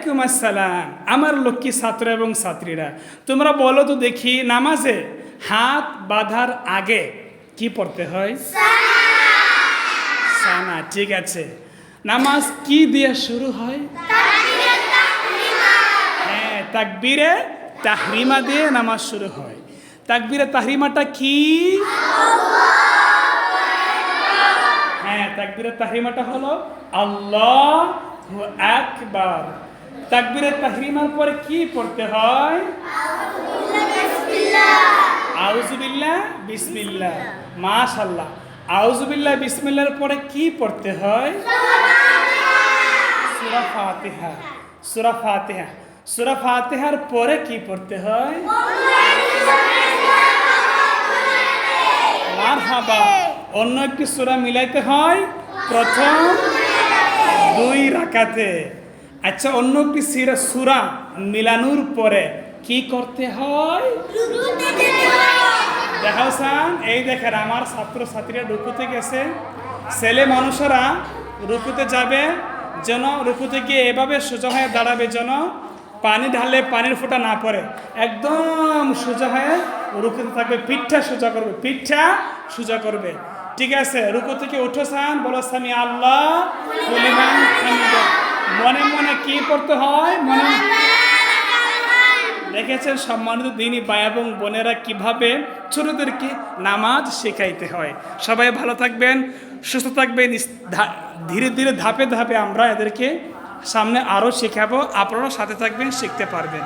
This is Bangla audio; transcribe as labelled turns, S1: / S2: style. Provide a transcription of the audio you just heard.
S1: ওয়ালাইকুম আসসালাম। আমার লক্ষ্মী ছাত্র এবং ছাত্রীরা, তোমরা বলো তো দেখি নামাজে হাত বাঁধার আগে কি পড়তে হয়? ঠিক আছে। নামাজ কি দিয়ে শুরু হয়? হ্যাঁ তাকবীরে তাহরিমা দিয়ে নামাজ শুরু হয়। তাকবীরে তাহরিমাটা কি? হ্যাঁ তাকবীরে তাহরিমাটা হলো আল্লাহ আকবার। তাকবীরে তাহরিমার পরে কি পড়তে হয়? আউজুবিল্লাহ বিসমিল্লাহ। মাশাল্লাহ আউজুবিল্লাহ বিসমিল্লাহর পরে কি পড়তে হয়? সূরা ফাতিহা। সূরা ফাতিহা। সূরা ফাতিহার পরে কি পড়তে হয়? মারহাবা। অন্য একটি সুরা মিলাইতে হয়? প্রথম দুই রাকাতে। আচ্ছা অন্য একটি সিরা সূরা মিলানোর পরে কি করতে হয়? দেখাও সান, এই দেখেন আমার ছাত্র ছাত্রীরা রুকুতে গেছে। ছেলে মানুষেরা রুকুতে যাবে, যেন রুকুতে গিয়ে এভাবে সোজা হয়ে দাঁড়াবে যেন পানি ঢাললে পানির ফোঁটা না পড়ে। একদম সোজা হয়ে রুকুতে থাকবে, পিঠটা সোজা করবে, পিঠটা সোজা করবে। ঠিক আছে, রুকু থেকে উঠো সান, বলো সামি আল্লাহ কুলিমান হামিদা। মনে মনে কি পড়তে হয়? মনে দেখেছেন সম্মানিত দিনই ভাই এবং বোনেরা কীভাবে ছোটদেরকে নামাজ শেখাইতে হয়। সবাই ভালো থাকবেন সুস্থ থাকবেন ধীরে ধীরে ধাপে ধাপে আমরা এদেরকে সামনে আরও শেখাবো। আপনারাও সাথে থাকবেন শিখতে পারবেন।